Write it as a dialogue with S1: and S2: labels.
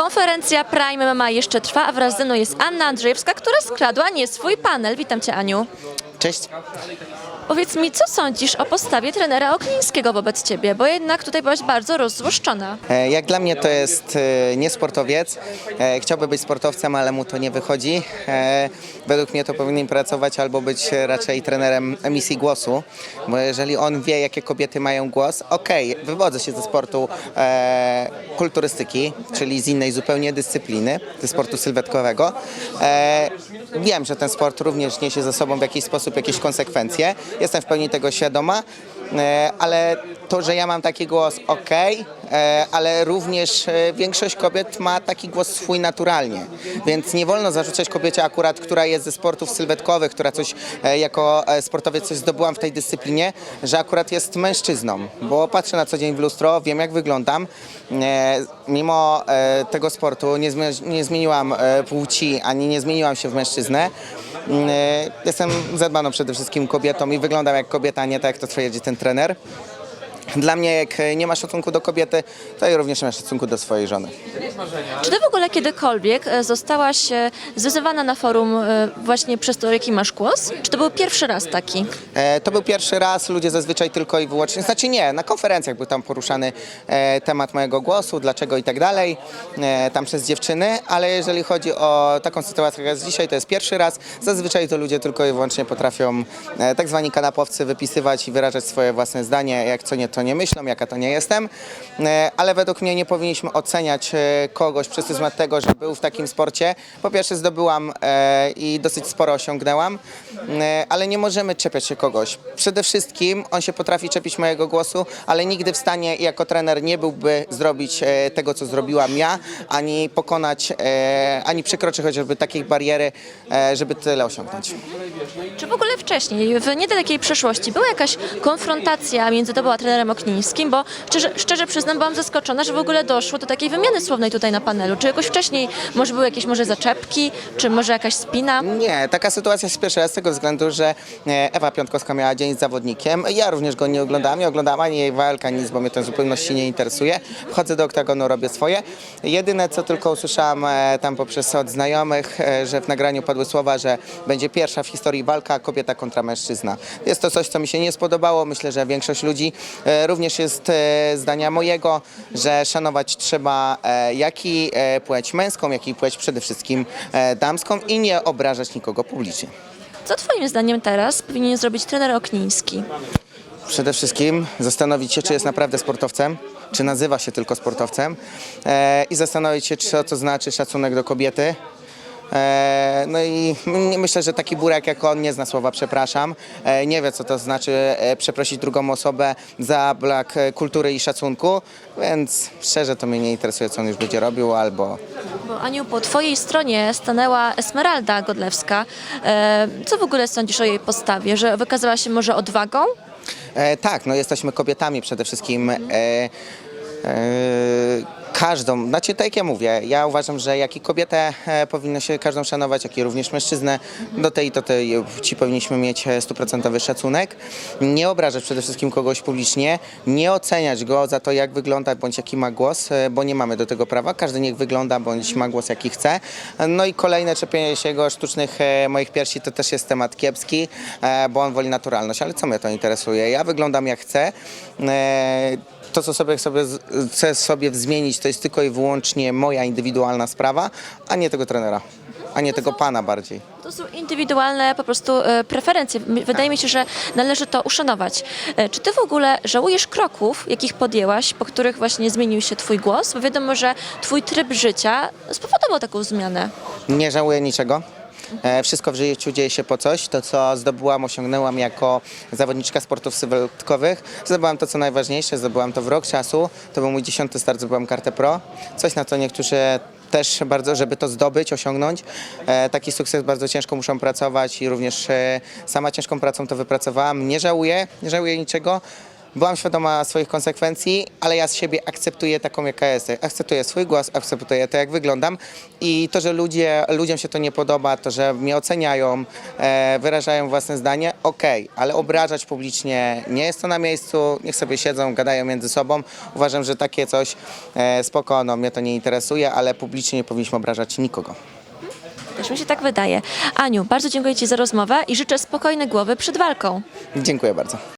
S1: Konferencja Prime MMA jeszcze trwa, a wraz ze mną jest Anna Andrzejewska, która skradła nie swój panel. Witam Cię, Aniu.
S2: Cześć.
S1: Powiedz mi, co sądzisz o postawie trenera Oklińskiego wobec Ciebie, bo jednak tutaj byłaś bardzo rozzłoszczona.
S2: E, Jak dla mnie to jest e, nie sportowiec. E, Chciałby być sportowcem, ale mu to nie wychodzi. Według mnie to powinien pracować albo być raczej trenerem emisji głosu, bo jeżeli on wie, jakie kobiety mają głos, okej, wywodzę się ze sportu kulturystyki, czyli z innej zupełnie dyscypliny, ze sportu sylwetkowego. Wiem, że ten sport również niesie ze sobą w jakiś sposób jakieś konsekwencje. Jestem w pełni tego świadoma. E, ale to, że ja mam taki głos, ok, ale również e, większość kobiet ma taki głos swój naturalnie, więc nie wolno zarzucać kobiecie akurat, która jest ze sportów sylwetkowych, która coś e, jako e, sportowiec coś zdobyłam w tej dyscyplinie, że akurat jest mężczyzną, bo patrzę na co dzień w lustro, wiem jak wyglądam, E, mimo e, tego sportu nie, zmie- nie zmieniłam e, płci, ani nie zmieniłam się w mężczyznę, e, Jestem zadbaną przede wszystkim kobietą i wyglądam jak kobieta, a nie tak jak to twierdzi ten trener. Dla mnie, jak nie ma szacunku do kobiety, to i również nie ma szacunku do swojej żony.
S1: Czy Ty w ogóle kiedykolwiek e, zostałaś e, zwyzywana na forum e, właśnie przez to, jaki masz głos? Czy to był pierwszy raz taki?
S2: E, To był pierwszy raz, ludzie zazwyczaj tylko i wyłącznie, znaczy nie, na konferencjach był tam poruszany e, temat mojego głosu, dlaczego i tak dalej, e, tam przez dziewczyny, ale jeżeli chodzi o taką sytuację jak jest dzisiaj, to jest pierwszy raz. Zazwyczaj to ludzie tylko i wyłącznie potrafią, e, tak zwani kanapowcy, wypisywać i wyrażać swoje własne zdanie, jak co nie, to nie myślą, jaka to nie jestem, e, ale według mnie nie powinniśmy oceniać e, kogoś przez pryzmat tego, że był w takim sporcie. Po pierwsze zdobyłam e, i dosyć sporo osiągnęłam, ale nie możemy czepiać się kogoś. Przede wszystkim on się potrafi czepić mojego głosu, ale nigdy w stanie jako trener nie byłby zrobić tego, co zrobiłam ja, ani pokonać, ani przekroczyć chociażby takiej bariery, żeby tyle osiągnąć.
S1: Czy w ogóle wcześniej, w niedalekiej przeszłości, była jakaś konfrontacja między Tobą a trenerem Oklińskim? Bo szczerze, szczerze przyznam, byłam zaskoczona, że w ogóle doszło do takiej wymiany słownej tutaj na panelu. Czy jakoś wcześniej może były jakieś może zaczepki, czy może jakaś spina?
S2: Nie, taka sytuacja się spieszyła z tego względu, że e, Ewa Piątkowska miała dzień z zawodnikiem. Ja również go nie oglądałam, nie oglądałam ani jej walk, ani nic, bo mnie to w zupełności nie interesuje. Wchodzę do oktagonu, robię swoje. Jedyne, co tylko usłyszałam e, tam poprzez od znajomych, e, że w nagraniu padły słowa, że będzie pierwsza w historii walka kobieta kontra mężczyzna. Jest to coś, co mi się nie spodobało. Myślę, że większość ludzi również jest e, zdania mojego, że szanować trzeba e, jak i e, płeć męską, jak i płeć przede wszystkim damską i nie obrażać nikogo publicznie.
S1: Co Twoim zdaniem teraz powinien zrobić trener Okliński?
S2: Przede wszystkim zastanowić się, czy jest naprawdę sportowcem, czy nazywa się tylko sportowcem i zastanowić się, co to znaczy szacunek do kobiety. E, no i myślę, że taki burek jak on nie zna słowa przepraszam, e, nie wie co to znaczy e, przeprosić drugą osobę za brak kultury i szacunku, więc szczerze to mnie nie interesuje, co on już będzie robił albo
S1: Bo Aniu, po Twojej stronie stanęła Esmeralda Godlewska. Co w ogóle sądzisz o jej postawie? Że wykazała się może odwagą?
S2: E, tak, no jesteśmy kobietami przede wszystkim. E, e, każdą, znaczy tak jak ja mówię, ja uważam, że jak i kobietę e, powinno się każdą szanować, jak i również mężczyznę, do tej do tej płci powinniśmy mieć e, stuprocentowy szacunek. Nie obrażać przede wszystkim kogoś publicznie, nie oceniać go za to, jak wygląda bądź jaki ma głos, e, bo nie mamy do tego prawa. Każdy niech wygląda bądź ma głos jaki chce. No i kolejne czepienie się jego sztucznych e, moich piersi to też jest temat kiepski, e, bo on woli naturalność, ale co mnie to interesuje? Ja wyglądam jak chcę. E, to, co sobie, sobie chcę sobie zmienić, to jest tylko i wyłącznie moja indywidualna sprawa, a nie tego trenera, a nie tego pana bardziej.
S1: To są indywidualne po prostu e, preferencje. M- Wydaje mi się, że należy to uszanować. E, Czy ty w ogóle żałujesz kroków, jakich podjęłaś, po których właśnie zmienił się twój głos? Bo wiadomo, że twój tryb życia spowodował taką zmianę.
S2: Nie żałuję niczego. E, Wszystko w życiu dzieje się po coś. To, co zdobyłam, osiągnęłam jako zawodniczka sportów sylwetkowych. Zdobyłam to, co najważniejsze, zdobyłam to w rok czasu. To był mój dziesiąty start, zdobyłam kartę pro. Coś na co niektórzy też bardzo, żeby to zdobyć, osiągnąć. E, taki sukces bardzo ciężko muszą pracować i również e, sama ciężką pracą to wypracowałam. Nie żałuję, nie żałuję niczego. Byłam świadoma swoich konsekwencji, ale ja z siebie akceptuję taką, jaka jestem. Akceptuję swój głos, akceptuję to, jak wyglądam i to, że ludzie, ludziom się to nie podoba, to, że mnie oceniają, e, wyrażają własne zdanie, okej, ale obrażać publicznie nie jest to na miejscu, niech sobie siedzą, gadają między sobą. Uważam, że takie coś e, spoko, no mnie to nie interesuje, ale publicznie nie powinniśmy obrażać nikogo.
S1: Też mi się tak wydaje. Aniu, bardzo dziękuję Ci za rozmowę i życzę spokojnej głowy przed walką.
S2: Dziękuję bardzo.